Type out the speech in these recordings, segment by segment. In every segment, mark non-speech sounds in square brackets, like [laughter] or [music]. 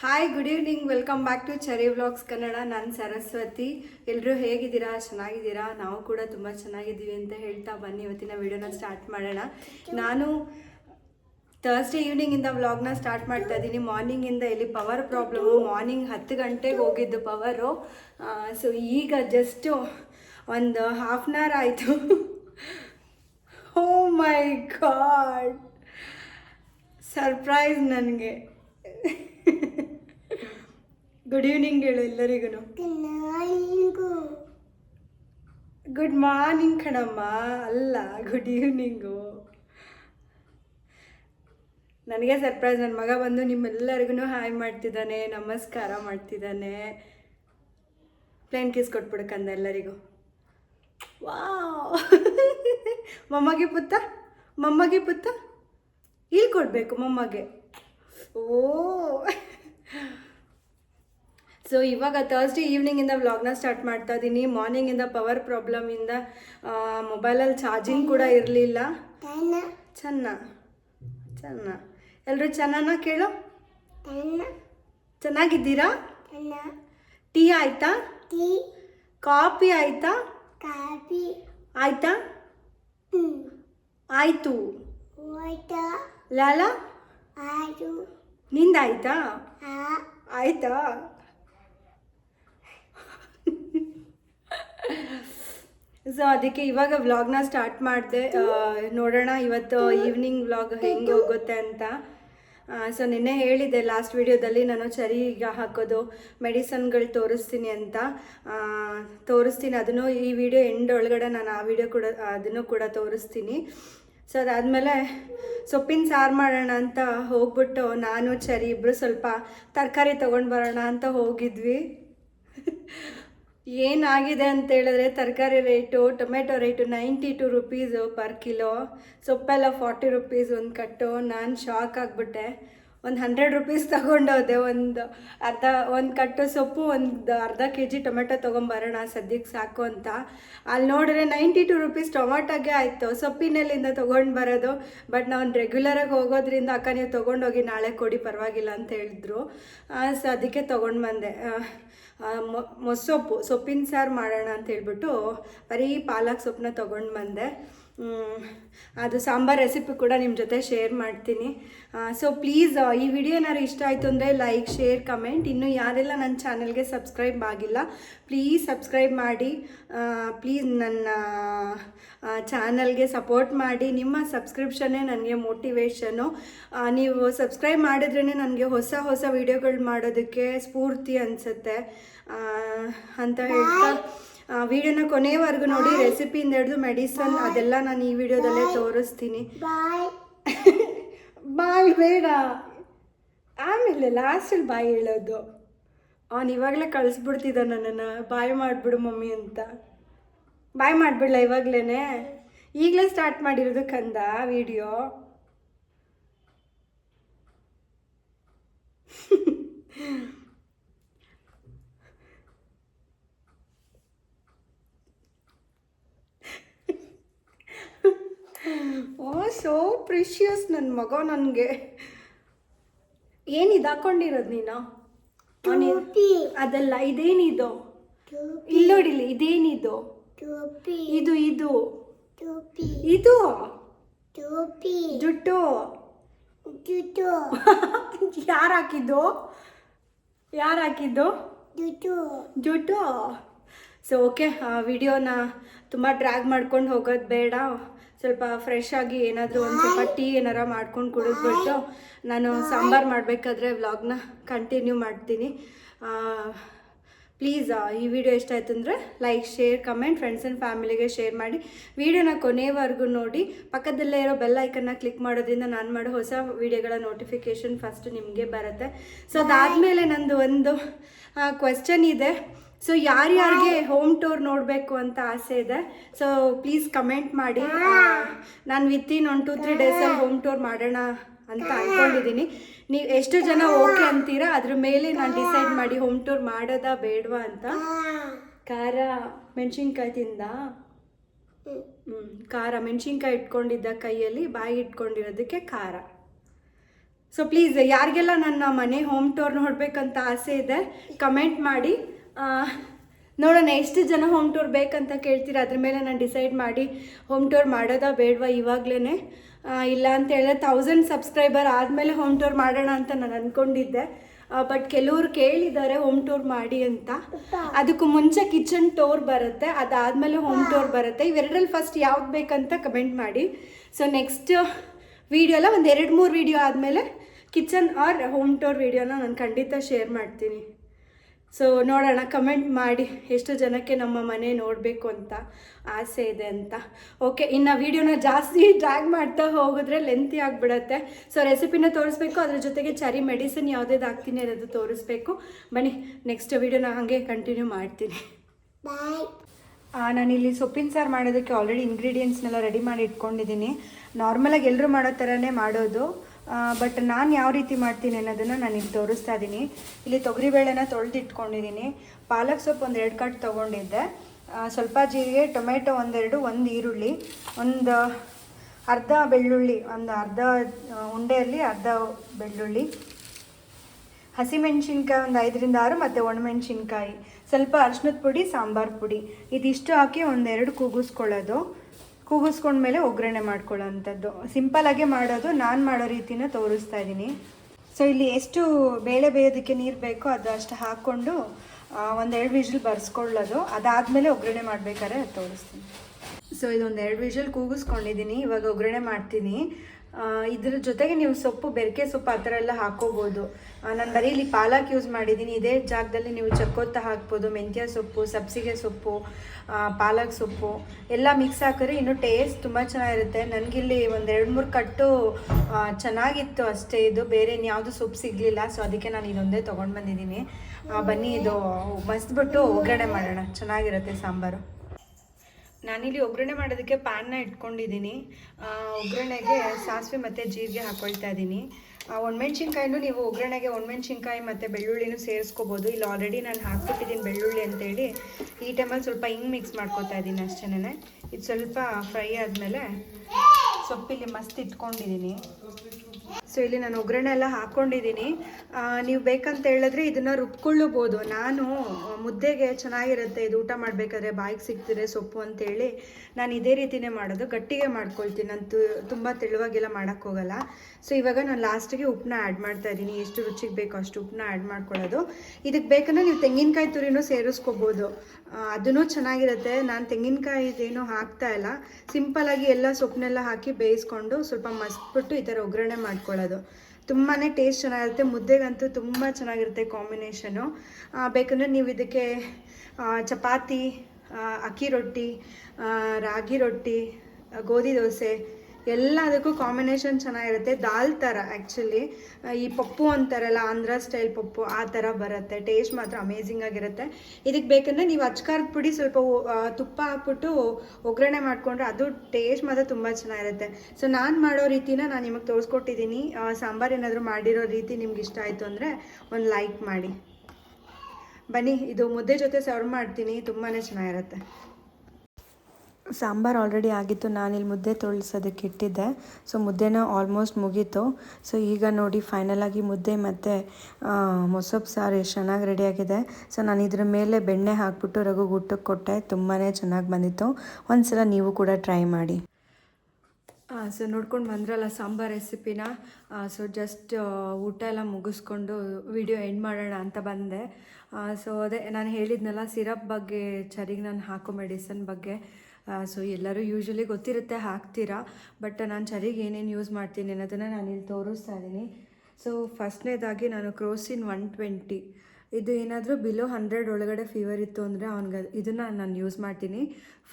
Hi good evening welcome back to cherry vlogs Kannada ನಾನು ಸರಸ್ವತಿ. ಎಲ್ಲರೂ ಹೇಗಿದ್ದೀರಾ? ಚೆನ್ನಾಗಿದ್ದೀರಾ? ನಾವು ಕೂಡ ತುಂಬ ಚೆನ್ನಾಗಿದ್ದೀವಿ ಅಂತ ಹೇಳ್ತಾ ಬನ್ನಿ. ಇವತ್ತಿನ ವಿಡಿಯೋನ ಸ್ಟಾರ್ಟ್ ಮಾಡೋಣ. ನಾನು ಥರ್ಸ್ಡೇ ಈವ್ನಿಂಗಿಂದ ವ್ಲಾಗ್ನ ಸ್ಟಾರ್ಟ್ ಮಾಡ್ತಾ ಇದ್ದೀನಿ. ಮಾರ್ನಿಂಗಿಂದ ಇಲ್ಲಿ ಪವರ್ ಪ್ರಾಬ್ಲಮ್ಮು ಮಾರ್ನಿಂಗ್ ಹತ್ತು ಗಂಟೆಗೆ ಹೋಗಿದ್ದು ಪವರು ಸೊ ಈಗ ಜಸ್ಟು ಒಂದು ಹಾಫ್ ಆನ್ ಅವರ್ ಆಯಿತು. ಓ ಮೈ ಗಾಡ್ ಸರ್ಪ್ರೈಸ್ ನನಗೆ. ಗುಡ್ ಈವ್ನಿಂಗ್ ಹೇಳು ಎಲ್ಲರಿಗೂ ಗುಡ್ ಮಾರ್ನಿಂಗ್ ಕಣಮ್ಮ. ಅಲ್ಲ ಗುಡ್ ಈವ್ನಿಂಗು ನನಗೆ ಸರ್ಪ್ರೈಸ್ ನನ್ನ ಮಗ ಬಂದು ನಿಮ್ಮೆಲ್ಲರಿಗೂ ಹಾಯ್ ಮಾಡ್ತಿದ್ದಾನೆ ನಮಸ್ಕಾರ ಮಾಡ್ತಿದ್ದಾನೆ. ಪ್ಲೇನ್ ಕೀಸ್ ಕೊಟ್ಬಿಡಕ್ಕಂದ ಎಲ್ಲರಿಗೂ. ವಾವ್ [laughs] ಮಮ್ಮಗೆ ಪುತ್ತ? ಮಮ್ಮಗೆ ಪುತ್ತ? ಇಲ್ಲಿ ಕೊಡಬೇಕು ಮಮ್ಮಗೆ. ಓ. ಸೊ ಇವಾಗ ಥರ್ಸ್ಡೇ ಈವ್ನಿಂಗಿಂದ ವ್ಲಾಗ್ನ ಸ್ಟಾರ್ಟ್ ಮಾಡ್ತಾ ಇದ್ದೀನಿ ಮಾರ್ನಿಂಗಿಂದ ಪವರ್ ಪ್ರಾಬ್ಲಮಿಂದ ಮೊಬೈಲಲ್ಲಿ ಚಾರ್ಜಿಂಗ್ ಕೂಡ ಇರಲಿಲ್ಲ. ಚೆನ್ನ. ಚೆನ್ನ. ಎಲ್ಲರೂ ಚೆನ್ನಾನ ಕೇಳು? ಚೆನ್ನಾಗಿದ್ದೀರಾ? ಟೀ ಆಯ್ತಾ? ಕಾಫಿ ಆಯ್ತಾ? ಆಯ್ತಾ? ಆಯ್ತು. ಲಾಲ? ನಿಂದಾಯ್ತಾ? ಆಯ್ತಾ? ಸೊ ಅದಕ್ಕೆ ಇವಾಗ ವ್ಲಾಗ್ನ ಸ್ಟಾರ್ಟ್ ಮಾಡಿದೆ. ನೋಡೋಣ ಇವತ್ತು ಈವ್ನಿಂಗ್ ವ್ಲಾಗ್ ಹೆಂಗೆ ಹೋಗುತ್ತೆ ಅಂತ. ಸೊ ನಿನ್ನೆ ಹೇಳಿದೆ ಲಾಸ್ಟ್ ವಿಡಿಯೋದಲ್ಲಿ ನಾನು ಚರಿಗೆ ಹಾಕೋದು ಮೆಡಿಸನ್ಗಳು ತೋರಿಸ್ತೀನಿ ಅಂತ. ತೋರಿಸ್ತೀನಿ ಅದನ್ನು ಈ ವಿಡಿಯೋ ಎಂಡ್ ಒಳಗಡೆ ನಾನು ಆ ವಿಡಿಯೋ ಕೂಡ ಅದನ್ನು ಕೂಡ ತೋರಿಸ್ತೀನಿ. ಸೊ ಅದಾದಮೇಲೆ ಸೊಪ್ಪಿನ ಸಾರು ಮಾಡೋಣ ಅಂತ ಹೋಗ್ಬಿಟ್ಟು ನಾನು ಚರಿ ಇಬ್ಬರು ಸ್ವಲ್ಪ ತರಕಾರಿ ತೊಗೊಂಡು ಬರೋಣ ಅಂತ ಹೋಗಿದ್ವಿ. [laughs] ಏನಾಗಿದೆ ಅಂತ ಹೇಳಿದ್ರೆ ತರಕಾರಿ rate, tomato rate ninety two rupees per kilo. ಸೊಪ್ಪೆಲ್ಲ forty rupees ಒಂದು ಕಟ್ಟು. ನಾನು ಶಾಕ್ ಆಗಿಬಿಟ್ಟೆ. ಒಂದು ಹಂಡ್ರೆಡ್ ರುಪೀಸ್ ತಗೊಂಡೋದೆ, ಒಂದು ಅರ್ಧ, ಒಂದು ಕಟ್ಟು ಸೊಪ್ಪು, ಒಂದು ಅರ್ಧ ಕೆ ಜಿ ಟೊಮೆಟೊ ತೊಗೊಂಬರೋಣ ಸದ್ಯಕ್ಕೆ ಸಾಕು ಅಂತ. ಅಲ್ಲಿ ನೋಡಿದ್ರೆ ನೈಂಟಿ ಟು ರುಪೀಸ್ ಟೊಮೆಟೊಗೆ ಆಯಿತು. ಸೊಪ್ಪಿನಲ್ಲಿಂದ ತೊಗೊಂಡು ಬರೋದು ಬಟ್ ನಾವು ರೆಗ್ಯುಲರಾಗಿ ಹೋಗೋದ್ರಿಂದ, ಅಕ್ಕ, ನೀವು ತೊಗೊಂಡೋಗಿ ನಾಳೆ ಕೊಡಿ, ಪರವಾಗಿಲ್ಲ ಅಂತ ಹೇಳಿದ್ರು. ಸೊ, ಅದಕ್ಕೆ ತೊಗೊಂಡು ಬಂದೆ. ಮೊಸೊಪ್ಪು ಸೊಪ್ಪಿನ ಸಾರು ಮಾಡೋಣ ಅಂತ ಹೇಳ್ಬಿಟ್ಟು, ಬರೀ ಪಾಲಕ್ ಸೊಪ್ಪನ್ನ ತೊಗೊಂಡು ಬಂದೆ. ಅದು ಸಾಂಬಾರ್ ರೆಸಿಪಿ ಕೂಡ ನಿಮ್ಮ ಜೊತೆ ಶೇರ್ ಮಾಡ್ತೀನಿ. ಸೊ ಪ್ಲೀಸ್ ಈ ವಿಡಿಯೋ ಏನಾದ್ರು ಇಷ್ಟ ಆಯಿತು ಅಂದರೆ ಲೈಕ್ ಶೇರ್ ಕಮೆಂಟ್ ಇನ್ನು ಯಾರೆಲ್ಲ ನನ್ನ ಚಾನಲ್ಗೆ ಸಬ್ಸ್ಕ್ರೈಬ್ ಆಗಿಲ್ಲ ಪ್ಲೀಸ್ ಸಬ್ಸ್ಕ್ರೈಬ್ ಮಾಡಿ. ಪ್ಲೀಸ್ ನನ್ನ ಚಾನಲ್ಗೆ ಸಪೋರ್ಟ್ ಮಾಡಿ. ನಿಮ್ಮ ಸಬ್ಸ್ಕ್ರಿಪ್ಷನ್ನೇ ನನಗೆ ಮೋಟಿವೇಶನು ನೀವು ಸಬ್ಸ್ಕ್ರೈಬ್ ಮಾಡಿದ್ರೇ ನನಗೆ ಹೊಸ ಹೊಸ ವಿಡಿಯೋಗಳು ಮಾಡೋದಕ್ಕೆ ಸ್ಫೂರ್ತಿ ಅನಿಸುತ್ತೆ. ಅಂತ ಹೇಳ್ತಾ ವಿಡಿಯೋನ ಕೊನೆಯವರೆಗೂ ನೋಡಿ ರೆಸಿಪಿಯಿಂದ ಹಿಡಿದು ಮೆಡಿಸನ್ ಅದೆಲ್ಲ ನಾನು ಈ ವಿಡಿಯೋದಲ್ಲೇ ತೋರಿಸ್ತೀನಿ. [laughs] ಬಾಯ್ ಬೇಡ. ಆಮೇಲೆ ಲಾಸ್ಟಲ್ಲಿ ಬಾಯಿ ಹೇಳೋದು. ಅವನು ಇವಾಗಲೇ ಕಳಿಸ್ಬಿಡ್ತಿದ್ದ ನನ್ನನ್ನು. ಬಾಯ್ ಮಾಡಿಬಿಡು ಮಮ್ಮಿ ಅಂತ. ಬಾಯ್ ಮಾಡಿಬಿಡ್ಲ ಇವಾಗಲೇ ಈಗಲೇ ಸ್ಟಾರ್ಟ್ ಮಾಡಿರೋದು ಕಂದ ವಿಡಿಯೋ. [laughs] ಓ ಸೋ ಪ್ರಿಷಿಯಸ್ ನನ್ನ ಮಗ ನನಗೆ. ಏನಿದು ಹಾಕೊಂಡಿರೋದು ನೀನು? ಅದಲ್ಲ ಇದೇನಿದು? ಇಲ್ಲೋಡಿಲ್ಲ ಇದೇನಿದು? ಇದು ಇದು. ಇದು? ಜುಟ್ಟು. ಯಾರು ಹಾಕಿದ್ದು ಯಾರು ಹಾಕಿದ್ದು ಜುಟ್ಟು. ಸೊ ಓಕೆ ವಿಡಿಯೋನ ತುಂಬ ಡ್ರ್ಯಾಗ್ ಮಾಡ್ಕೊಂಡು ಹೋಗೋದು ಬೇಡ. ಸ್ವಲ್ಪ ಫ್ರೆಶ್ ಆಗಿ ಏನಾದರೂ ಒಂದು ಸ್ವಲ್ಪ ಟೀ ಏನಾರ ಮಾಡ್ಕೊಂಡು ಕುಡಿದ್ಬಿಟ್ಟು ನಾನು ಸಾಂಬಾರು ಮಾಡಬೇಕಾದ್ರೆ ವ್ಲಾಗ್ನ ಕಂಟಿನ್ಯೂ ಮಾಡ್ತೀನಿ. ಪ್ಲೀಸ್ ಈ ವಿಡಿಯೋ ಇಷ್ಟ ಆಯ್ತು ಅಂದರೆ like share comment friends and ಫ್ಯಾಮಿಲಿಗೆ ಶೇರ್ ಮಾಡಿ. ವಿಡಿಯೋನ ಕೊನೆಯವರೆಗೂ ನೋಡಿ. ಪಕ್ಕದಲ್ಲೇ ಇರೋ ಬೆಲ್ ಐಕನ್ನ ಕ್ಲಿಕ್ ಮಾಡೋದ್ರಿಂದ ನಾನು ಮಾಡೋ ಹೊಸ ವಿಡಿಯೋಗಳ ನೋಟಿಫಿಕೇಶನ್ ಫಸ್ಟ್ ನಿಮಗೆ ಬರುತ್ತೆ. ಸೊ ಅದಾದಮೇಲೆ ನಂದು ಒಂದು ಕ್ವೆಶ್ಚನ್ ಇದೆ. ಸೊ ಯಾರ್ಯಾರಿಗೆ ಹೋಮ್ ಟೂರ್ ನೋಡಬೇಕು ಅಂತ ಆಸೆ ಇದೆ ಸೊ ಪ್ಲೀಸ್ ಕಮೆಂಟ್ ಮಾಡಿ. ನಾನು ವಿತಿನ್ ಒನ್ ಟೂ ತ್ರೀ ಡೇಸಲ್ಲಿ ಹೋಮ್ ಟೂರ್ ಮಾಡೋಣ ಅಂತ ಅಂದ್ಕೊಂಡಿದ್ದೀನಿ ನೀವು ಎಷ್ಟು ಜನ ಓಕೆ ಅಂತೀರಾ ಅದ್ರ ಮೇಲೆ ನಾನು ಡಿಸೈಡ್ ಮಾಡಿ ಹೋಮ್ ಟೂರ್ ಮಾಡೋದಾ ಬೇಡವಾ ಅಂತ. ಖಾರ ಮೆಣಸಿನ್ಕಾಯಿ ತಿಂದ ಹ್ಞೂ ಖಾರ ಮೆಣಸಿನ್ಕಾಯಿ ಇಟ್ಕೊಂಡಿದ್ದ ಕೈಯಲ್ಲಿ ಬಾಯಿ ಇಟ್ಕೊಂಡಿರೋದಕ್ಕೆ ಖಾರ. ಸೊ ಪ್ಲೀಸ್ ಯಾರಿಗೆಲ್ಲ ನನ್ನ ಮನೆ ಹೋಮ್ ಟೂರ್ ನೋಡಬೇಕಂತ ಆಸೆ ಇದೆ ಕಮೆಂಟ್ ಮಾಡಿ. ನೋಡೋಣ ಎಷ್ಟು ಜನ ಹೋಮ್ ಟೂರ್ ಬೇಕಂತ ಕೇಳ್ತೀರಾ? ಅದ್ರ ಮೇಲೆ ನಾನು ಡಿಸೈಡ್ ಮಾಡಿ ಹೋಮ್ ಟೂರ್ ಮಾಡೋದಾ ಬೇಡವಾ ಇವಾಗಲೇ ಇಲ್ಲ ಅಂತ ಹೇಳಿದ್ರೆ ತೌಸಂಡ್ ಸಬ್ಸ್ಕ್ರೈಬರ್ ಆದಮೇಲೆ ಹೋಮ್ ಟೂರ್ ಮಾಡೋಣ ಅಂತ ನಾನು ಅಂದ್ಕೊಂಡಿದ್ದೆ ಬಟ್ ಕೆಲವರು ಕೇಳಿದ್ದಾರೆ ಹೋಮ್ ಟೂರ್ ಮಾಡಿ ಅಂತ. ಅದಕ್ಕೂ ಮುಂಚೆ ಕಿಚನ್ ಟೂರ್ ಬರುತ್ತೆ ಅದಾದಮೇಲೆ ಹೋಮ್ ಟೂರ್ ಬರುತ್ತೆ. ಇವೆರಡರಲ್ಲಿ ಫಸ್ಟ್ ಯಾವ್ದು ಬೇಕಂತ ಕಮೆಂಟ್ ಮಾಡಿ. ಸೊ ನೆಕ್ಸ್ಟ್ ವಿಡಿಯೋ ಎಲ್ಲ ಒಂದು ಎರಡು ಮೂರು ವಿಡಿಯೋ ಆದಮೇಲೆ ಕಿಚನ್ ಆರ್ ಹೋಮ್ ಟೂರ್ ವಿಡಿಯೋನ ನಾನು ಖಂಡಿತ ಶೇರ್ ಮಾಡ್ತೀನಿ. ಸೊ ನೋಡೋಣ ಕಮೆಂಟ್ ಮಾಡಿ ಎಷ್ಟು ಜನಕ್ಕೆ ನಮ್ಮ ಮನೆ ನೋಡಬೇಕು ಅಂತ ಆಸೆ ಇದೆ ಅಂತ. ಓಕೆ ಇನ್ನು ವೀಡಿಯೋನ ಜಾಸ್ತಿ ಡ್ರ್ಯಾಗ್ ಮಾಡ್ತಾ ಹೋಗಿದ್ರೆ ಲೆಂತಿ ಆಗಿಬಿಡತ್ತೆ. ಸೊ ರೆಸಿಪಿನ ತೋರಿಸ್ಬೇಕು ಅದ್ರ ಜೊತೆಗೆ ಚರಿ ಮೆಡಿಸಿನ್ ಯಾವುದೇ ಹಾಕ್ತೀನಿ ಅನ್ನೋದು ತೋರಿಸ್ಬೇಕು. ಬನ್ನಿ ನೆಕ್ಸ್ಟ್ ವೀಡಿಯೋನ ಹಾಗೆ ಕಂಟಿನ್ಯೂ ಮಾಡ್ತೀನಿ. ಆ, ನಾನಿಲ್ಲಿ ಸೊಪ್ಪಿನ ಸಾರು ಮಾಡೋದಕ್ಕೆ ಆಲ್ರೆಡಿ ಇಂಗ್ರೀಡಿಯೆಂಟ್ಸ್ನೆಲ್ಲ ರೆಡಿ ಮಾಡಿ ಇಟ್ಕೊಂಡಿದ್ದೀನಿ. ನಾರ್ಮಲಾಗಿ ಎಲ್ಲರೂ ಮಾಡೋ ಥರನೇ ಮಾಡೋದು. ಬಟ್ ನಾನು ಯಾವ ರೀತಿ ಮಾಡ್ತೀನಿ ಅನ್ನೋದನ್ನು ನಾನು ಇಲ್ಲಿ ತೋರಿಸ್ತಾ ಇದ್ದೀನಿ ಇಲ್ಲಿ ತೊಗರಿಬೇಳೆನ ತೊಳೆದು ಇಟ್ಕೊಂಡಿದ್ದೀನಿ ಪಾಲಕ್ ಸೊಪ್ಪು ಒಂದು ಎರಡು ಕಟ್ ತೊಗೊಂಡಿದ್ದೆ. ಸ್ವಲ್ಪ ಜೀರಿಗೆ, ಟೊಮೆಟೊ ಒಂದೆರಡು, ಒಂದು ಈರುಳ್ಳಿ, ಒಂದು ಅರ್ಧ ಬೆಳ್ಳುಳ್ಳಿ, ಒಂದು ಅರ್ಧ ಉಂಡೆಯಲ್ಲಿ ಅರ್ಧ ಬೆಳ್ಳುಳ್ಳಿ, ಹಸಿಮೆಣ್ಸಿನ್ಕಾಯಿ ಒಂದು ಐದರಿಂದ ಆರು ಮತ್ತು ಒಣಮೆಣ್ಸಿನ್ಕಾಯಿ. ಸ್ವಲ್ಪ ಅರ್ಶಿನದ ಪುಡಿ, ಸಾಂಬಾರು ಪುಡಿ. ಇದಿಷ್ಟು ಹಾಕಿ ಒಂದೆರಡು ಕೂಗಿಸ್ಕೊಳ್ಳೋದು. ಕೂಗಿಸ್ಕೊಂಡ್ಮೇಲೆ ಒಗ್ಗರಣೆ ಮಾಡ್ಕೊಳ್ಳೋ ಅಂಥದ್ದು ಸಿಂಪಲಾಗೆ ಮಾಡೋದು ನಾನು ಮಾಡೋ ರೀತಿನ ತೋರಿಸ್ತಾ ಇದ್ದೀನಿ. ಸೊ ಇಲ್ಲಿ ಎಷ್ಟು ಬೇಳೆ ಬೇಯೋದಕ್ಕೆ ನೀರು ಬೇಕೋ ಅದು ಅಷ್ಟು ಹಾಕ್ಕೊಂಡು ಒಂದೆರಡು ವಿಜಿಲ್ ಬರ್ಸ್ಕೊಳ್ಳೋದು. ಅದಾದಮೇಲೆ ಒಗ್ಗರಣೆ ಮಾಡಬೇಕಾದ್ರೆ ಅದು ತೋರಿಸ್ತೀನಿ. ಸೊ ಇದೊಂದು ಎರಡು ವಿಷಲ್ ಕೂಗಿಸ್ಕೊಂಡಿದ್ದೀನಿ. ಇವಾಗ ಒಗ್ಗರಣೆ ಮಾಡ್ತೀನಿ. ಇದ್ರ ಜೊತೆಗೆ ನೀವು ಸೊಪ್ಪು, ಬೆರಕೆ ಸೊಪ್ಪು ಆ ಥರ ಎಲ್ಲ ಹಾಕೋಬೋದು. ನಾನು ಬರೀ ಇಲ್ಲಿ ಪಾಲಕ್ ಯೂಸ್ ಮಾಡಿದ್ದೀನಿ ಇದೇ ಜಾಗದಲ್ಲಿ ನೀವು ಚಕ್ಕೋತ್ತ ಹಾಕ್ಬೋದು, ಮೆಂತ್ಯ ಸೊಪ್ಪು, ಸಬ್ಸಿಗೆ ಸೊಪ್ಪು ಪಾಲಕ್ ಸೊಪ್ಪು ಎಲ್ಲ ಮಿಕ್ಸ್ ಹಾಕಿದ್ರೆ ಇನ್ನೂ ಟೇಸ್ಟ್ ತುಂಬ ಚೆನ್ನಾಗಿರುತ್ತೆ. ನನಗಿಲ್ಲಿ ಒಂದು ಎರಡು ಮೂರು ಕಟ್ಟು ಚೆನ್ನಾಗಿತ್ತು ಅಷ್ಟೇ ಇದು. ಬೇರೆ ಇನ್ಯಾವುದು ಸೊಪ್ಪು ಸಿಗಲಿಲ್ಲ ಸೊ ಅದಕ್ಕೆ ನಾನು ಇದೊಂದೇ ತೊಗೊಂಡು ಬಂದಿದ್ದೀನಿ ಬನ್ನಿ, ಇದು ಮಸ್ತ್ಬಿಟ್ಟು ಒಗ್ಗರಣೆ ಮಾಡೋಣ. ಚೆನ್ನಾಗಿರುತ್ತೆ ಸಾಂಬಾರು. ನಾನಿಲ್ಲಿ ಒಗ್ಗರಣೆ ಮಾಡೋದಕ್ಕೆ ಪ್ಯಾನ್ನ ಇಟ್ಕೊಂಡಿದ್ದೀನಿ. ಒಗ್ಗರಣೆಗೆ ಸಾಸಿವೆ ಮತ್ತು ಜೀರಿಗೆ ಹಾಕ್ಕೊಳ್ತಾ ಇದ್ದೀನಿ. ಒಣಮೆಣ್ಸಿನ್ಕಾಯಿನೂ ನೀವು ಒಗ್ಗರಣೆಗೆ ಒಣಮೆಣ್ಸಿನ್ಕಾಯಿ ಮತ್ತು ಬೆಳ್ಳುಳ್ಳಿನೂ ಸೇರಿಸ್ಕೋಬೋದು. ಇಲ್ಲಿ ಆಲ್ರೆಡಿ ನಾನು ಹಾಕ್ಬಿಟ್ಟಿದ್ದೀನಿ ಬೆಳ್ಳುಳ್ಳಿ ಅಂತೇಳಿ. ಈ ಟೈಮಲ್ಲಿ ಸ್ವಲ್ಪ ಹಿಂಗೆ ಮಿಕ್ಸ್ ಮಾಡ್ಕೊತಾ ಇದ್ದೀನಿ ಅಷ್ಟೇನೆ ಇದು ಸ್ವಲ್ಪ ಫ್ರೈ ಆದಮೇಲೆ ಸೊಪ್ಪಿಲ್ಲಿ ಮಸ್ತ್ ಇಟ್ಕೊಂಡಿದ್ದೀನಿ. ಸೊ ಇಲ್ಲಿ ನಾನು ಒಗ್ಗರಣೆ ಎಲ್ಲ ಹಾಕ್ಕೊಂಡಿದ್ದೀನಿ. ನೀವು ಬೇಕಂತ ಹೇಳಿದ್ರೆ ಇದನ್ನು ರುಬ್ಕೊಳ್ಳಬೋದು ನಾನು ಮುದ್ದೆಗೆ ಚೆನ್ನಾಗಿರುತ್ತೆ. ಇದು ಊಟ ಮಾಡಬೇಕಾದ್ರೆ ಬಾಯಿಗೆ ಸಿಗ್ತಿದೆ ಸೊಪ್ಪು ಅಂತೇಳಿ ನಾನು ಇದೇ ರೀತಿನೇ ಮಾಡೋದು. ಗಟ್ಟಿಗೆ ಮಾಡ್ಕೊಳ್ತೀನಿ. ನಾನು ತುಂಬ ತೆಳುವಾಗೆಲ್ಲ ಮಾಡೋಕ್ಕೋಗಲ್ಲ ಸೊ ಇವಾಗ ನಾನು ಲಾಸ್ಟಿಗೆ ಉಪ್ಪನ್ನ ಆ್ಯಡ್ ಮಾಡ್ತಾ ಇದ್ದೀನಿ. ಎಷ್ಟು ರುಚಿಗೆ ಬೇಕೋ ಅಷ್ಟು ಉಪ್ಪನ್ನ ಆ್ಯಡ್ ಮಾಡ್ಕೊಳ್ಳೋದು. ಇದಕ್ಕೆ ಬೇಕಂದ್ರೆ ನೀವು ತೆಂಗಿನಕಾಯಿ ತುರಿನೂ ಸೇರಿಸ್ಕೋಬೋದು. ಅದೂ ಚೆನ್ನಾಗಿರುತ್ತೆ. ನಾನು ತೆಂಗಿನಕಾಯಿ ಇದೇನು ಹಾಕ್ತಾ ಇಲ್ಲ. ಆಗಿ ಎಲ್ಲ ಸೊಪ್ಪನ್ನೆಲ್ಲ ಹಾಕಿ ಬೇಯಿಸ್ಕೊಂಡು ಸ್ವಲ್ಪ ಮಸ್ತ್ಬಿಟ್ಟು ಈ ಥರ ಒಗ್ಗರಣೆ ಮಾಡ್ಕೊಳ್ಳೋದು. ತುಂಬಾ ಟೇಸ್ಟ್ ಚೆನ್ನಾಗಿರುತ್ತೆ, ಮುದ್ದೆಗಂತೂ ತುಂಬ ಚೆನ್ನಾಗಿರುತ್ತೆ ಕಾಂಬಿನೇಷನು ಬೇಕಂದರೆ ನೀವು ಇದಕ್ಕೆ ಚಪಾತಿ ಅಕ್ಕಿ ರೊಟ್ಟಿ ರಾಗಿ ರೊಟ್ಟಿ ಗೋಧಿ ದೋಸೆ ಎಲ್ಲದಕ್ಕೂ ಕಾಂಬಿನೇಷನ್ ಚೆನ್ನಾಗಿರುತ್ತೆ. ದಾಲ್ ಥರ ಆ್ಯಕ್ಚುಲಿ ಈ ಪಪ್ಪು ಅಂತಾರಲ್ಲ, ಆಂಧ್ರ ಸ್ಟೈಲ್ ಪಪ್ಪು, ಆ ಥರ ಬರುತ್ತೆ. ಟೇಸ್ಟ್ ಮಾತ್ರ ಅಮೇಝಿಂಗ್ ಆಗಿರುತ್ತೆ. ಇದಕ್ಕೆ ಬೇಕಂದರೆ ನೀವು ಅಚ್ಕಾರದ ಪುಡಿ ಸ್ವಲ್ಪ ತುಪ್ಪ ಹಾಕ್ಬಿಟ್ಟು ಒಗ್ಗರಣೆ ಮಾಡಿಕೊಂಡ್ರೆ ಅದು ಟೇಸ್ಟ್ ಮಾತ್ರ ತುಂಬ ಚೆನ್ನಾಗಿರುತ್ತೆ. ಸೊ ನಾನು ಮಾಡೋ ರೀತಿನ ನಾನು ನಿಮಗೆ ತೋರಿಸ್ಕೊಟ್ಟಿದ್ದೀನಿ ಸಾಂಬಾರು ಏನಾದರೂ ಮಾಡಿರೋ ರೀತಿ ನಿಮ್ಗೆ ಇಷ್ಟ ಆಯಿತು ಅಂದರೆ ಒಂದು ಲೈಕ್ ಮಾಡಿ. ಬನ್ನಿ, ಇದು ಮುದ್ದೆ ಜೊತೆ ಸರ್ವ್ ಮಾಡ್ತೀನಿ. ತುಂಬಾ ಚೆನ್ನಾಗಿರುತ್ತೆ. ಸಾಂಬಾರು ಆಲ್ರೆಡಿ ಆಗಿತ್ತು, ನಾನಿಲ್ಲಿ ಮುದ್ದೆ ತೊಳ್ಸೋದಕ್ಕೆ ಇಟ್ಟಿದ್ದೆ. ಸೊ, ಮುದ್ದೆನ ಆಲ್ಮೋಸ್ಟ್ ಮುಗೀತು. ಸೊ, ಈಗ ನೋಡಿ ಫೈನಲಾಗಿ ಮುದ್ದೆ ಮತ್ತು ಮೊಸಪ್ಪು ಸಾರು ಎಷ್ಟು ಚೆನ್ನಾಗಿ ರೆಡಿಯಾಗಿದೆ ಸೊ, ನಾನು ಇದ್ರ ಮೇಲೆ ಬೆಣ್ಣೆ ಹಾಕ್ಬಿಟ್ಟು ರಘು ಊಟಕ್ಕೆ ಕೊಟ್ಟೆ. ತುಂಬಾ ಚೆನ್ನಾಗಿ ಬಂದಿತ್ತು. ಒಂದ್ಸಲ ನೀವು ಕೂಡ ಟ್ರೈ ಮಾಡಿ. ಸೊ, ನೋಡ್ಕೊಂಡು ಬಂದ್ರಲ್ಲ ಸಾಂಬಾರ್ ರೆಸಿಪಿನ. ಸೊ ಜಸ್ಟ್ ಊಟ ಎಲ್ಲ ಮುಗಿಸ್ಕೊಂಡು ವಿಡಿಯೋ ಎಂಡ್ ಮಾಡೋಣ ಅಂತ ಬಂದೆ. ಸೊ, ಅದೇ ನಾನು ಹೇಳಿದ್ನಲ್ಲ, ಸಿರಪ್ ಬಗ್ಗೆ, ಚರಿಗೆ ನಾನು ಹಾಕೋ ಮೆಡಿಸನ್ ಬಗ್ಗೆ. ಸೊ ಎಲ್ಲರೂ ಯೂಶ್ವಲಿ ಗೊತ್ತಿರುತ್ತೆ, ಹಾಕ್ತೀರಾ? ಬಟ್ ನಾನು ಚರಿಗೆ ಏನೇನು ಯೂಸ್ ಮಾಡ್ತೀನಿ ಅನ್ನೋದನ್ನು ನಾನು ಇಲ್ಲಿ ತೋರಿಸ್ತಾ ಇದ್ದೀನಿ. ಸೊ ಫಸ್ಟ್ನೇದಾಗಿ ನಾನು ಕ್ರೋಸಿನ್ ಒನ್ ಟ್ವೆಂಟಿ ಇದು ಏನಾದರೂ ಬಿಲೋ ಹಂಡ್ರೆಡ್ ಒಳಗಡೆ ಫೀವರ್ ಇತ್ತು ಅಂದರೆ ಅವ್ನಿಗೆ ಇದನ್ನು ನಾನು ಯೂಸ್ ಮಾಡ್ತೀನಿ.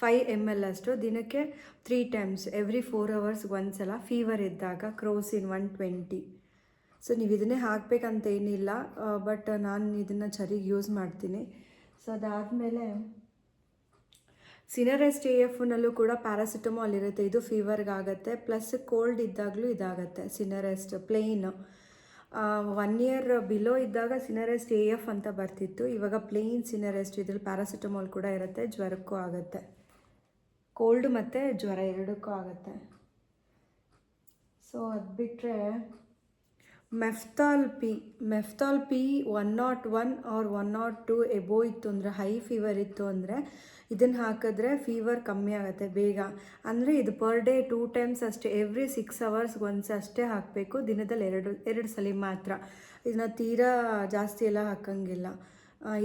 ಫೈವ್ ಎಂ ಎಲ್ ಅಷ್ಟು. ದಿನಕ್ಕೆ three times every four hours ಒಂದ್ಸಲ ಫೀವರ್ ಇದ್ದಾಗ ಕ್ರೋಸಿನ್ ಒನ್ ಟ್ವೆಂಟಿ ಸೊ ನೀವು ಇದನ್ನೇ ಹಾಕಬೇಕಂತ ಏನಿಲ್ಲ ಬಟ್ ನಾನು ಇದನ್ನು ಚರಿಗೆ ಯೂಸ್ ಮಾಡ್ತೀನಿ. ಸೊ ಅದಾದಮೇಲೆ ಸಿನರೆಸ್ಟ್ ಎ ಎಫ್ನಲ್ಲೂ ಕೂಡ ಪ್ಯಾರಾಸಿಟಮಾಲ್ ಇರುತ್ತೆ. ಇದು ಫೀವರ್ಗೆ ಆಗುತ್ತೆ ಪ್ಲಸ್ ಕೋಲ್ಡ್ ಇದ್ದಾಗಲೂ ಇದಾಗುತ್ತೆ Sinarest plain one year below ಇದ್ದಾಗ ಸಿನರೆಸ್ಟ್ ಎ ಎಫ್ ಅಂತ ಬರ್ತಿತ್ತು. ಇವಾಗ ಪ್ಲೇನ್ ಸಿನರೆಸ್ಟ್ ಇದ್ರಲ್ಲಿ ಪ್ಯಾರಾಸಿಟಮಾಲ್ ಕೂಡ ಇರುತ್ತೆ, ಜ್ವರಕ್ಕೂ ಆಗುತ್ತೆ. ಕೋಲ್ಡ್ ಮತ್ತು ಜ್ವರ ಎರಡಕ್ಕೂ ಆಗುತ್ತೆ. ಸೊ ಅದು ಬಿಟ್ಟರೆ Meftal P Meftal P one not one or one not two above ಇತ್ತು ಅಂದರೆ ಹೈ ಫೀವರ್ ಇತ್ತು ಅಂದರೆ ಇದನ್ನು ಹಾಕಿದ್ರೆ ಫೀವರ್ ಕಮ್ಮಿ ಆಗುತ್ತೆ ಬೇಗ. ಅಂದರೆ ಇದು ಪರ್ ಡೇ ಟೂ ಟೈಮ್ಸ್ ಅಷ್ಟೇ ಎವ್ರಿ ಸಿಕ್ಸ್ ಅವರ್ಸ್ ಒನ್ಸ್ ಅಷ್ಟೇ ಹಾಕಬೇಕು, ದಿನದಲ್ಲಿ ಎರಡು ಎರಡು ಸಲ ಮಾತ್ರ. ಇದನ್ನ ತೀರಾ ಜಾಸ್ತಿ ಎಲ್ಲ ಹಾಕಂಗಿಲ್ಲ.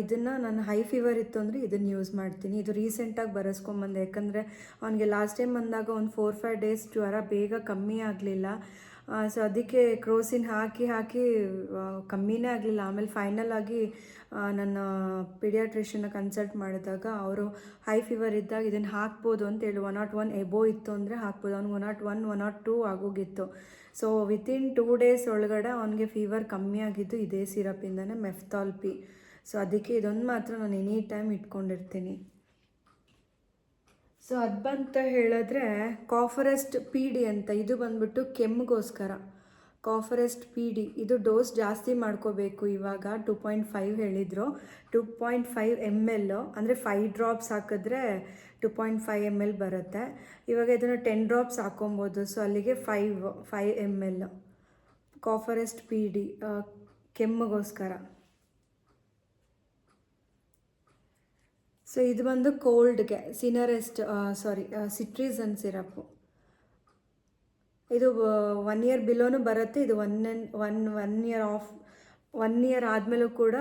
ಇದನ್ನು ನಾನು ಹೈ ಫೀವರ್ ಇತ್ತು ಅಂದರೆ ಇದನ್ನು ಯೂಸ್ ಮಾಡ್ತೀನಿ. ಇದು ರೀಸೆಂಟಾಗಿ ಬರೆಸ್ಕೊಂಬಂದೆ, ಯಾಕಂದರೆ ಅವನಿಗೆ ಲಾಸ್ಟ್ ಟೈಮ್ ಬಂದಾಗ ಒಂದು ಫೋರ್ ಫೈವ್ ಡೇಸ್ ಜ್ವರ ಬೇಗ ಕಮ್ಮಿ ಆಗಲಿಲ್ಲ. ಸೊ ಅದಕ್ಕೆ ಕ್ರೋಸಿನ್ ಹಾಕಿ ಹಾಕಿ ಕಮ್ಮಿನೇ ಆಗಲಿಲ್ಲ. ಆಮೇಲೆ ಫೈನಲ್ ಆಗಿ ನನ್ನ ಪಿಡಿಯಾಟ್ರಿಷನ್ನ ಕನ್ಸಲ್ಟ್ ಮಾಡಿದಾಗ ಅವರು ಹೈ ಫೀವರ್ ಇದ್ದಾಗ ಇದನ್ನು ಹಾಕ್ಬೋದು ಅಂತೇಳಿ ಒನ್ ನಾಟ್ ಒನ್ ಎಬೋ ಇತ್ತು ಅಂದರೆ ಹಾಕ್ಬೋದು. ಅವ್ನು one not one one not two ಆಗೋಗಿತ್ತು. ಸೊ ವಿತಿನ್ ಟೂ ಡೇಸ್ ಒಳಗಡೆ ಅವನಿಗೆ ಫೀವರ್ ಕಮ್ಮಿ ಆಗಿದ್ದು ಇದೇ ಸಿರಪಿಂದನೇ ಮೆಫ್ತಾಲ್ ಪಿ ಸೊ ಅದಕ್ಕೆ ಇದೊಂದು ಮಾತ್ರ ನಾನು ಎನಿ ಟೈಮ್ ಇಟ್ಕೊಂಡಿರ್ತೀನಿ. ಸೊ ಅದು ಬಂತ ಹೇಳಿದ್ರೆ ಕಾಫರೆಸ್ಟ್ ಪಿ ಡಿ ಅಂತ, ಇದು ಬಂದ್ಬಿಟ್ಟು ಕೆಮ್ಮಿಗೋಸ್ಕರ. ಕಾಫರೆಸ್ಟ್ ಪಿ ಡಿ ಇದು ಡೋಸ್ ಜಾಸ್ತಿ ಮಾಡ್ಕೋಬೇಕು ಇವಾಗ, ಟೂ ಪಾಯಿಂಟ್ ಫೈವ್ ಹೇಳಿದರು. Two point five M L, ಅಂದರೆ ಫೈವ್ ಡ್ರಾಪ್ಸ್ ಹಾಕಿದ್ರೆ two point five M L ಬರುತ್ತೆ. ಇವಾಗ ಇದನ್ನು ಟೆನ್ ಡ್ರಾಪ್ಸ್ ಹಾಕೊಬೋದು ಸೊ ಅಲ್ಲಿಗೆ five five M L. Cofarest P D ಕೆಮ್ಮಿಗೋಸ್ಕರ. So ಇದು ಬಂದು ಕೋಲ್ಡ್ಗೆ ಸಿನರೆಸ್ಟ್ ಸಾರಿ ಸಿಟ್ರಿಸನ್ ಸಿರಪ್ ಇದು ಒನ್ ಇಯರ್ ಬಿಲೋನು ಬರುತ್ತೆ. ಇದು one one one year of one year ಆದಮೇಲೂ ಕೂಡ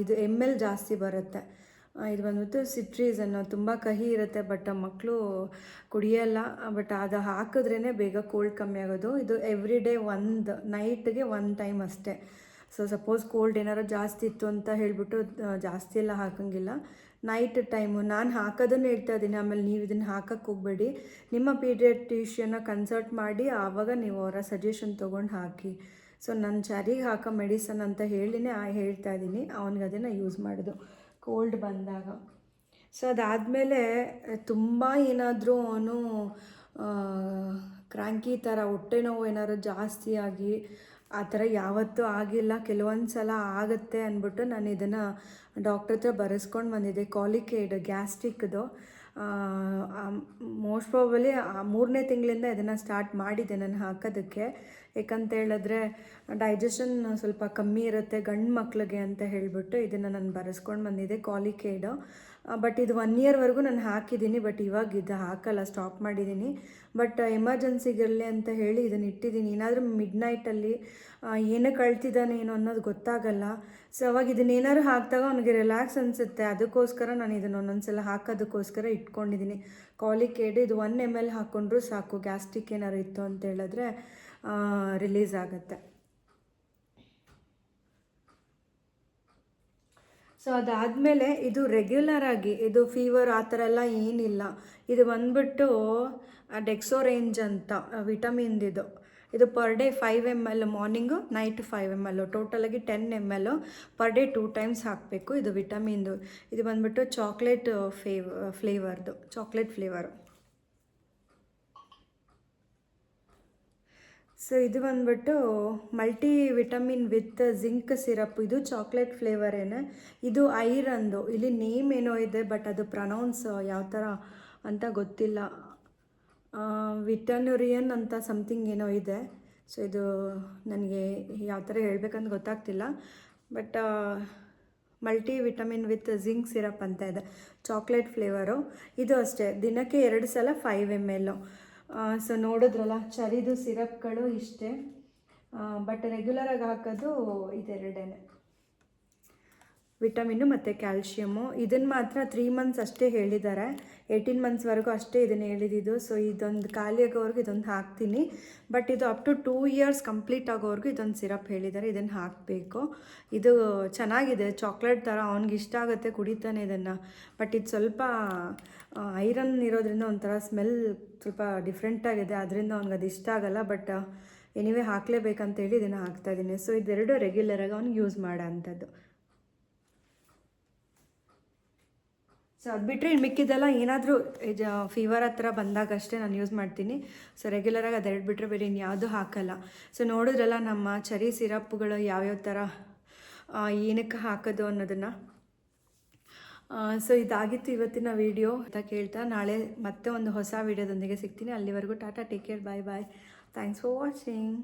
ಇದು ಎಂ ಎಲ್ ಜಾಸ್ತಿ ಬರುತ್ತೆ. ಇದು ಬಂದ್ಬಿಟ್ಟು ಸಿಟ್ರೀಸನ್ ತುಂಬ ಕಹಿ ಇರುತ್ತೆ ಬಟ್ ಮಕ್ಕಳು ಕುಡಿಯೋಲ್ಲ. ಬಟ್ ಅದು ಹಾಕಿದ್ರೇ ಬೇಗ ಕೋಲ್ಡ್ ಕಮ್ಮಿ ಆಗೋದು. ಇದು ಎವ್ರಿ ಡೇ ಒಂದು ನೈಟ್ಗೆ ಒನ್ ಟೈಮ್ ಅಷ್ಟೇ. ಸೊ ಸಪೋಸ್ ಕೋಲ್ಡ್ ಏನಾರು ಜಾಸ್ತಿ ಇತ್ತು ಅಂತ ಹೇಳಿಬಿಟ್ಟು ಜಾಸ್ತಿ ಎಲ್ಲ ಹಾಕಂಗಿಲ್ಲ. Night time. ನಾನು ಹಾಕೋದನ್ನು ಹೇಳ್ತಾ ಇದ್ದೀನಿ. ಆಮೇಲೆ ನೀವು ಇದನ್ನು ಹಾಕಕ್ಕೆ ಹೋಗಬೇಡಿ. ನಿಮ್ಮ ಪೀಡಿಯಾಟ್ರಿಷಿಯನ್ನ ಕನ್ಸಲ್ಟ್ ಮಾಡಿ ಆವಾಗ ನೀವು ಅವರ ಸಜೆಷನ್ ತೊಗೊಂಡು ಹಾಕಿ. ಸೊ ನನ್ನ ಚರಿಗೆ ಹಾಕೋ ಮೆಡಿಸನ್ ಅಂತ ಹೇಳಿನೇ ಹೇಳ್ತಾ ಇದ್ದೀನಿ. ಅವನಿಗೆ ಅದನ್ನು ಯೂಸ್ ಮಾಡೋದು. ಕೋಲ್ಡ್ ಬಂದಾಗ. ಸೊ, ಅದಾದಮೇಲೆ ತುಂಬ ಏನಾದರೂ ಅವನು ಕ್ರಾಂಕಿ ಥರ ಹೊಟ್ಟೆ ನೋವು ಏನಾದ್ರು ಜಾಸ್ತಿ ಆಗಿ ಆ ಥರ ಯಾವತ್ತೂ ಆಗಿಲ್ಲ ಕೆಲವೊಂದು ಸಲ ಆಗುತ್ತೆ ಅಂದ್ಬಿಟ್ಟು ನಾನು ಇದನ್ನು ಡಾಕ್ಟ್ರ್ ಹತ್ರ ಬರೆಸ್ಕೊಂಡು ಬಂದಿದ್ದೆ. ಕಾಲಿಕೇಡ್ ಗ್ಯಾಸ್ಟ್ರಿಕ್ದು ಮೋಸ್ಟ್ ಪ್ರಾಬಲಿ ಮೂರನೇ ತಿಂಗಳಿಂದ ಇದನ್ನು ಸ್ಟಾರ್ಟ್ ಮಾಡಿದ್ದೆ ನಾನು ಹಾಕೋದಕ್ಕೆ. ಯಾಕಂತ ಹೇಳಿದ್ರೆ ಡೈಜೆಷನ್ ಸ್ವಲ್ಪ ಕಮ್ಮಿ ಇರುತ್ತೆ ಗಂಡು ಮಕ್ಳಿಗೆ ಅಂತ ಹೇಳಿಬಿಟ್ಟು ಇದನ್ನು ನಾನು ಬರೆಸ್ಕೊಂಡು ಬಂದಿದ್ದೆ. ಕಾಲಿಕೇಡು ಬಟ್ ಇದು ಒನ್ ಇಯರ್ವರೆಗೂ ನಾನು ಹಾಕಿದ್ದೀನಿ ಬಟ್ ಇವಾಗ ಇದು ಹಾಕಲ್ಲ ಸ್ಟಾಪ್ ಮಾಡಿದ್ದೀನಿ ಬಟ್ ಎಮರ್ಜೆನ್ಸಿಗಿರಲಿ ಅಂತ ಹೇಳಿ ಇದನ್ನು ಇಟ್ಟಿದ್ದೀನಿ ಏನಾದರೂ ಮಿಡ್ ನೈಟಲ್ಲಿ ಏನಕ್ಕೆ ಕಳ್ತಿದ್ದಾನೆ ಏನೋ ಅನ್ನೋದು ಗೊತ್ತಾಗಲ್ಲ. ಸೊ ಅವಾಗ ಇದನ್ನೇನಾದ್ರು ಹಾಕಿದಾಗ ಅವನಿಗೆ ರಿಲ್ಯಾಕ್ಸ್ ಅನಿಸುತ್ತೆ. ಅದಕ್ಕೋಸ್ಕರ ನಾನು ಇದನ್ನು ಒಂದೊಂದ್ಸಲ ಹಾಕೋದಕ್ಕೋಸ್ಕರ ಇಟ್ಕೊಂಡಿದ್ದೀನಿ ಕಾಲಿಕೇಡ್ ಇದು ಒನ್ ಎಂ ಎಲ್ ಹಾಕ್ಕೊಂಡ್ರು ಸಾಕು ಗ್ಯಾಸ್ಟಿಕ್ ಏನಾದ್ರು ಇತ್ತು ಅಂತ ಹೇಳಿದ್ರೆ ರಿಲೀಸ್ ಆಗುತ್ತೆ. ಸೊ ಅದಾದಮೇಲೆ ಇದು ರೆಗ್ಯುಲರ್ ಆಗಿ, ಇದು ಫೀವರ್ ಆ ಥರ ಎಲ್ಲ ಏನಿಲ್ಲ. ಇದು ಬಂದ್ಬಿಟ್ಟು ಡೆಕ್ಸೋ ರೇಂಜ್ ಅಂತ ವಿಟಮಿನ್ದಿದು ಇದು. Per day five M L morning night five M L ಟೋಟಲಾಗಿ ten M L per day two times ಹಾಕಬೇಕು ಇದು ವಿಟಮಿನ್ದು ಇದು ಬಂದ್ಬಿಟ್ಟು ಚಾಕ್ಲೇಟ್ ಫೇವ್ ಫ್ಲೇವರ್ದು ಚಾಕ್ಲೇಟ್ ಫ್ಲೇವರು ಸೊ ಇದು ಬಂದ್ಬಿಟ್ಟು multi vitamin with zinc syrup ಇದು ಚಾಕ್ಲೇಟ್ ಫ್ಲೇವರೇನೆ ಇದು ಐರನ್ದು ಇಲ್ಲಿ ನೇಮ್ ಏನೋ ಇದೆ ಬಟ್ ಅದು ಪ್ರನೌನ್ಸ್ ಯಾವ ಥರ ಅಂತ ಗೊತ್ತಿಲ್ಲ. ವಿಟನುರಿಯನ್ ಅಂತ ಸಮಥಿಂಗ್ ಏನೋ ಇದೆ. ಸೊ ಇದು ನನಗೆ ಯಾವ ಥರ ಹೇಳಬೇಕಂತ ಗೊತ್ತಾಗ್ತಿಲ್ಲ. But multi vitamin with zinc syrup ಅಂತ ಇದೆ. ಚಾಕ್ಲೇಟ್ ಫ್ಲೇವರು ಇದು ಅಷ್ಟೇ. ದಿನಕ್ಕೆ ಎರಡು ಸಲ ಫೈವ್ ಎಂ ಎಲ್ಲು ಸೊ ನೋಡಿದ್ರಲ್ಲ, ಚರಿದು ಸಿರಪ್ಗಳು ಇಷ್ಟೇ. ಬಟ್ ರೆಗ್ಯುಲರಾಗಿ ಹಾಕೋದು ಇದೆರಡೇ ವಿಟಮಿನ್ನು ಮತ್ತು ಕ್ಯಾಲ್ಶಿಯಮು ಇದನ್ನು ಮಾತ್ರ ತ್ರೀ ಮಂತ್ಸ್ ಅಷ್ಟೇ ಹೇಳಿದ್ದಾರೆ. ಏಯ್ಟೀನ್ ಮಂತ್ಸ್ವರೆಗೂ ಅಷ್ಟೇ ಇದನ್ನು ಹೇಳಿದ್ದು. ಸೊ ಇದೊಂದು ಖಾಲಿ ಆಗೋವರೆಗೂ ಇದೊಂದು ಹಾಕ್ತೀನಿ. ಬಟ್ ಇದು up to two years complete ಆಗೋವರೆಗೂ ಇದೊಂದು ಸಿರಪ್ ಹೇಳಿದ್ದಾರೆ. ಇದನ್ನು ಹಾಕಬೇಕು. ಇದು ಚೆನ್ನಾಗಿದೆ. ಚಾಕ್ಲೇಟ್ ಥರ ಅವ್ನಿಗೆ ಇಷ್ಟ ಆಗುತ್ತೆ ಕುಡಿತಾನೆ ಇದನ್ನು. ಬಟ್ ಇದು ಸ್ವಲ್ಪ ಐರನ್ ಇರೋದ್ರಿಂದ ಒಂಥರ ಸ್ಮೆಲ್ ಸ್ವಲ್ಪ ಡಿಫ್ರೆಂಟಾಗಿದೆ ಅದರಿಂದ ಅವ್ನಿಗೆ ಅದು ಇಷ್ಟ ಆಗಲ್ಲ. ಬಟ್ ಎನಿವೇ ಹಾಕಲೇಬೇಕಂತೇಳಿ ಇದನ್ನು ಹಾಕ್ತಾಯಿದ್ದೀನಿ ಸೊ ಇದೆರಡು ರೆಗ್ಯುಲರಾಗಿ ಅವ್ನಿಗೆ ಯೂಸ್ ಮಾಡೋ ಅಂಥದ್ದು. ಸೊ ಅದು ಬಿಟ್ಟರೆ ಇನ್ನು ಮಿಕ್ಕಿದ್ದೆಲ್ಲ ಏನಾದರೂ ಫೀವರ್ ಹತ್ರ ಬಂದಾಗ ಅಷ್ಟೇ ನಾನು ಯೂಸ್ ಮಾಡ್ತೀನಿ. ಸೊ ರೆಗ್ಯುಲರಾಗಿ ಅದೆರಡು ಬಿಟ್ಟರೆ ಬೇರೆ ಇನ್ಯಾವುದೂ ಹಾಕಲ್ಲ. ಸೊ ನೋಡಿದ್ರಲ್ಲ ನಮ್ಮ ಚರಿ ಸಿರಪ್ಗಳು ಯಾವ್ಯಾವ ಥರ ಏನಕ್ಕೆ ಹಾಕೋದು ಅನ್ನೋದನ್ನು. ಸೊ ಇದಾಗಿತ್ತು ಇವತ್ತಿನ ವಿಡಿಯೋ ಅಂತ ಕೇಳ್ತಾ. ನಾಳೆ ಮತ್ತೆ ಒಂದು ಹೊಸ ವಿಡಿಯೋದೊಂದಿಗೆ ಸಿಗ್ತೀನಿ. ಅಲ್ಲಿವರೆಗೂ tata take care bye bye thanks for watching